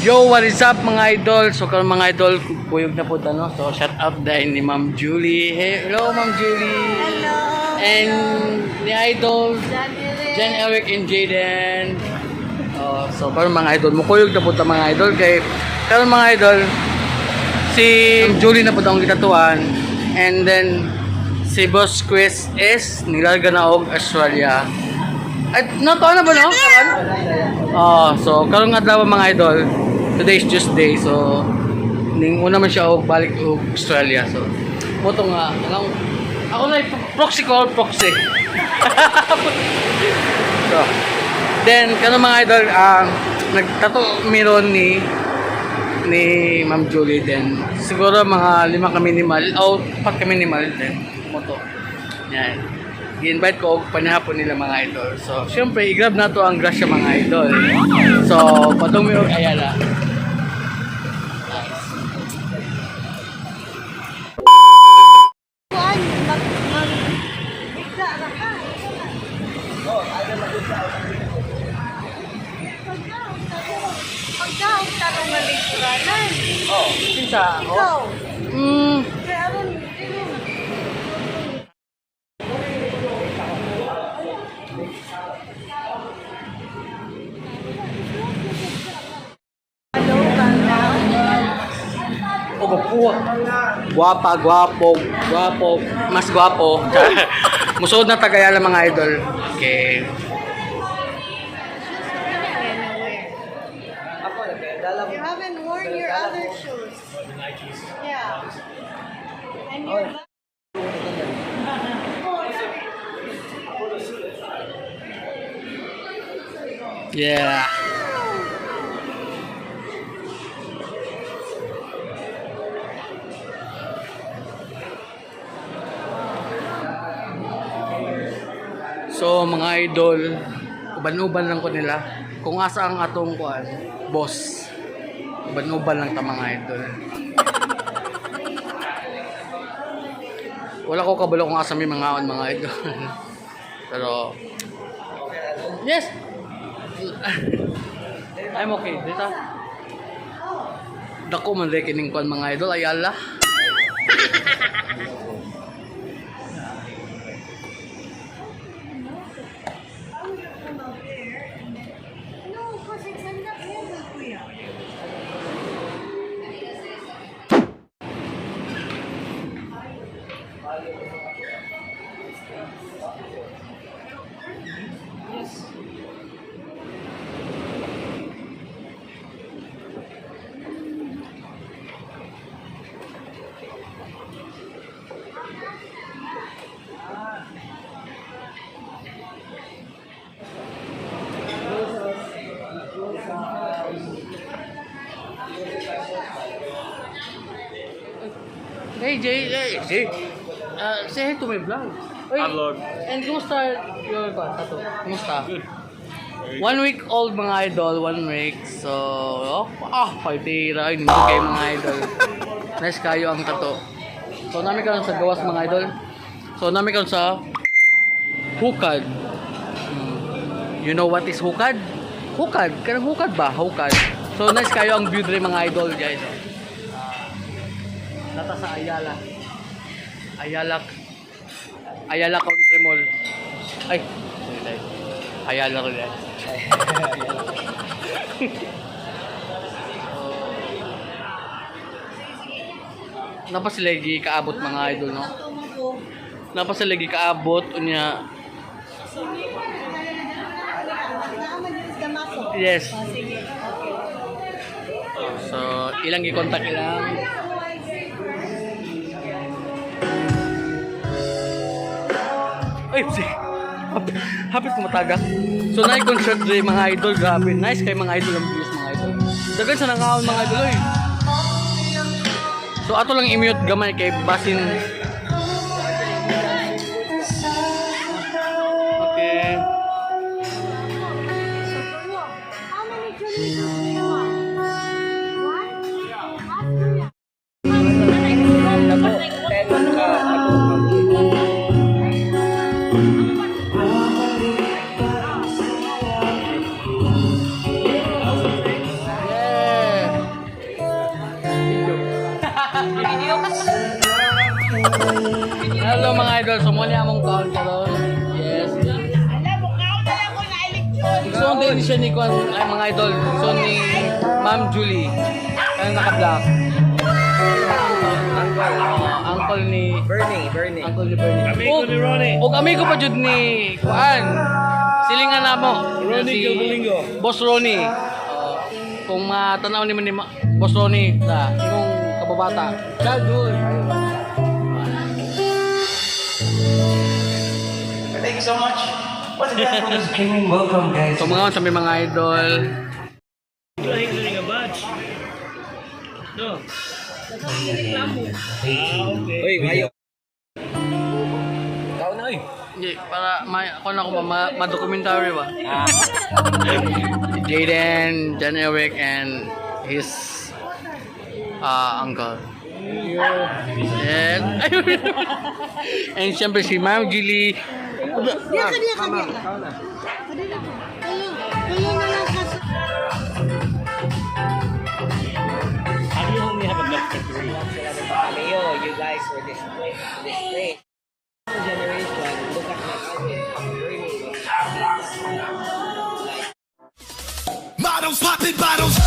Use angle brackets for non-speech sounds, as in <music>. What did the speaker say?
Yo, what is up mga idol? So karon mga idol, buyog na po no. So shout out dahil ni Ma'am Julie. Hey, hello Ma'am Julie. Hello. And ni idol. Jen, Eric, and Jaden. Oh, so karon mga idol, mukuyog na po ta mga idol kay karon mga idol si Ma'am Julie na po ang gitatuan and then si Boss Chris is nilalga na og Australia. Ay, nato na ba no? Karon? Oh, so karon nga daw mga idol, today is Tuesday, so ning una man siya og balik og Australia. So moto nga anong ako na proxy call proxy. <laughs> so, then karon mga idol, ang nagtato miron ni ni Ma'am Julie din. Siguro mga lima kami ni Mal, o pat kami ni Mal din. Moto. Yan. I-invite ko og panihapon nila mga idol. So, syempre, i-grab na to ang grasya mga idol. So, patong og ayala. Ka ng maliguranan. Oh, sinsa ako? Ikaw. Mm, Kaya aron, dili. Hello, Ganda. o gapuwa. Guwapa, guwapo, guwapo, mas guwapo. Musod na tagayala mga idol. Okay. You haven't worn your other shoes. Yeah. And your Yeah. So mga idol, uban-uban lang ko nila. Kung asa ang atong kuan, boss. Uban-uban lang ta mga idol. Wala ko kabalo kung asa may mga mga idol. <laughs> Pero Yes. <laughs> I'm okay. Dito. Dako man rin kining kuan mga idol ay <laughs> Hey Jay, hey Jay. Uh, say hi to my vlog. Oy, Vlog. And kumusta your kuan tato? Kumusta? One week old mga idol, one week. So, oh, ah, paitira, hindi kayo mga idol. <laughs> Nice kayo ang tato. So, namin karon sa gawas mga idol. So, namin karon sa hukad. Hmm. You know what is hukad? Hukad, kanang hukad ba? Hukad. So, nice kayo ang view dre mga idol, guys. Ah, Nata sa Ayala. Ayala. Ayala Country Mall. Ay. Ayala ko guys. <laughs> Napa sila kaabot mga idol no? Napa sila gi kaabot unya yes. So ilang gi contact ilang Ay, si Hapit, hapit ko matagak. So, na-concert dre mga idol. Grabe. Nice kay mga idol ang views mga idol. Dagan sa nangaon mga idol oy. So, ato lang i-mute gamay kay basin. Idol, sumuli among kaon karon. Yes. Alam mo, kaon na lang ko na eleksyon. So, din siya ni Kwan, ay mga idol. So, ni Ma'am Julie. Kaya naka-black. Uh, uncle ni... Bernie, Bernie. Uncle ni Bernie. Amigo ni Ronnie. O amigo pa jud ni Kuan. Silingan na mo. Ronnie Gildolingo. Boss Ronnie. Uh, kung matanaw ni mo ni Boss Ronnie sa imong kababata. Childhood. You so much. What's that from the streaming? Welcome, guys. So mga sa may mga idol. Ko nga badge. No. Okay. Uy, mayo. Tao na, uy. Hindi, para may ako na ko ba ma- ma-documentary ba? Ah, <laughs> Jaden, Jan Eric, and his uh, uncle. And, <laughs> and siyempre si Ma'am Julie. How do you only have a black factory? Leo, you guys were displayed. displayed. Generation, look at my cousin. Models popping bottles.